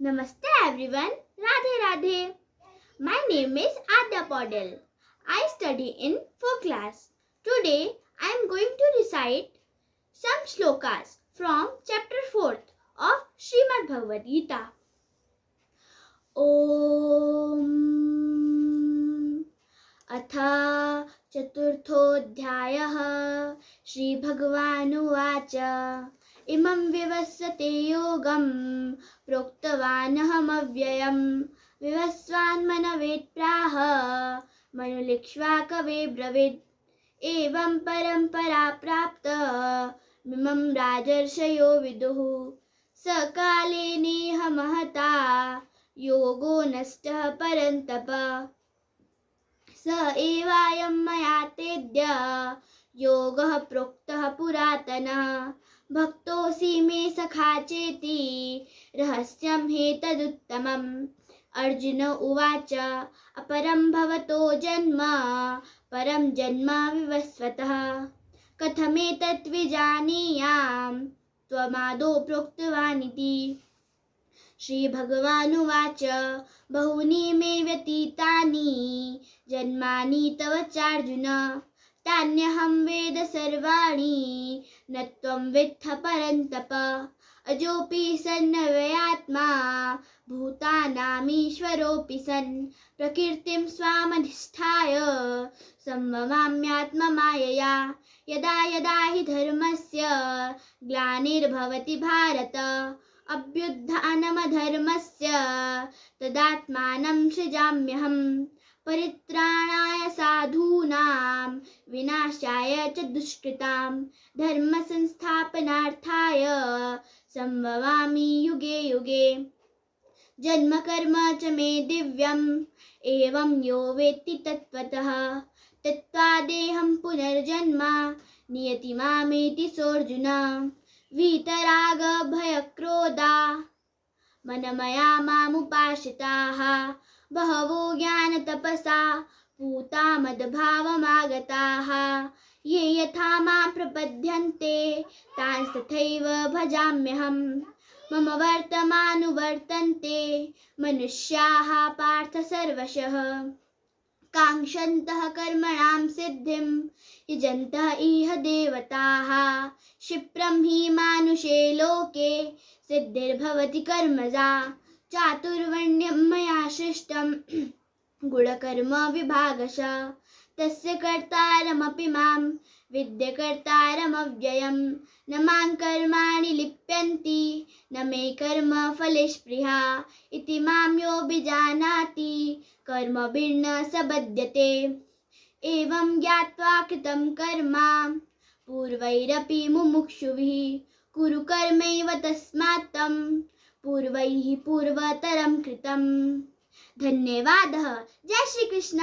नमस्ते everyone Radhe Radhe. My name is Aadya Paudel I study in four class today I am going to recite some shlokas from chapter fourth of Shrimad Bhagavad Gita Om अथ चतुर्थोऽध्यायः श्रीभगवानुवाच इमं विवस्वते योगं प्रोक्तवानहमव्ययं विवस्वान्मनवेत्प्राह मनुलिक्ष्वा मनुलिक्ष्वाकवे ब्रवीत्। एवं परम्परा प्राप्त मिमं राजर्षयो विदुः। सकालेनेह महता योगो नष्टः परन्तप। स एवायं मया तेद्य योगः प्रोक्तः पुरातनः। भक्तोऽसि मे सखा चेति रहस्यं ह्येतदुत्तमम् अर्जुन उवाच, अपरं भवतो जन्म, परं जन्म विवस्वतः। कथमेतत् विजानीयां त्वमादौ प्रोक्तवानिति। श्रीभगवानुवाच बहूनि मे व्यतीतानि, जन्मानि तव चार्जुन। तान्यहं वेद सर्वाणि, न त्वं वित्थ परन्तप। अजोऽपि सन्नवयात्मा भूतानामीश्वरोऽपि सन्। प्रकृतिं स्वामधिष्ठाय, संवमाम्यात्ममायया। यदा यदा हि धर्मस्य ग्लानिर्भवति भारत, अभ्युत्थानमधर्मस्य तदात्मानं सृजाम्यहं परित्राणाय साधूनां, विनाशाय च दुष्कृतां, धर्मसंस्थापनार्थाय संभवामि युगे युगे। जन्मकर्म च मे दिव्यम्, एवं यो वेत्ति तत्त्वतः। तत्त्वादेहं पुनर्जन्म नियति मामेति सोऽर्जुन वीतरागभयक्रोधा मनमया मामुपाश्रिताः बहवो ज्ञानतपसा, पूता मद्भावमागताः। ये यथा माँ प्रपद्यन्ते, तान् तथैव भजाम्यहं मम वर्तमानुवर्तन्ते, मनुष्याः पार्थ सर्वशः। काङ्क्षन्तः कर्मणां सिद्धिं। यजन्तः इह देवताः। क्षिप्रं हि मानुषे लोके सिद्धिर्भवति कर्मजा। चातुर्वर्ण्यं मया सृष्टं गुणकर्म विभागशः। तस्य कर्तारमपि माँ। विद्यकर्तारमव्ययं न माँ कर्माणि लिप्यन्ति, न मे कर्मफले स्पृहा इति माँ यो विजानाति कर्मभिर्न स बध्यते। एवं ज्ञात्वा कृतं कर्म, पूर्वैरपि मुमुक्षुभिः। कुरु कर्मैव तस्मात् तं पूर्वैः पूर्वतरं कृतं धन्यवादः। जय श्रीकृष्ण।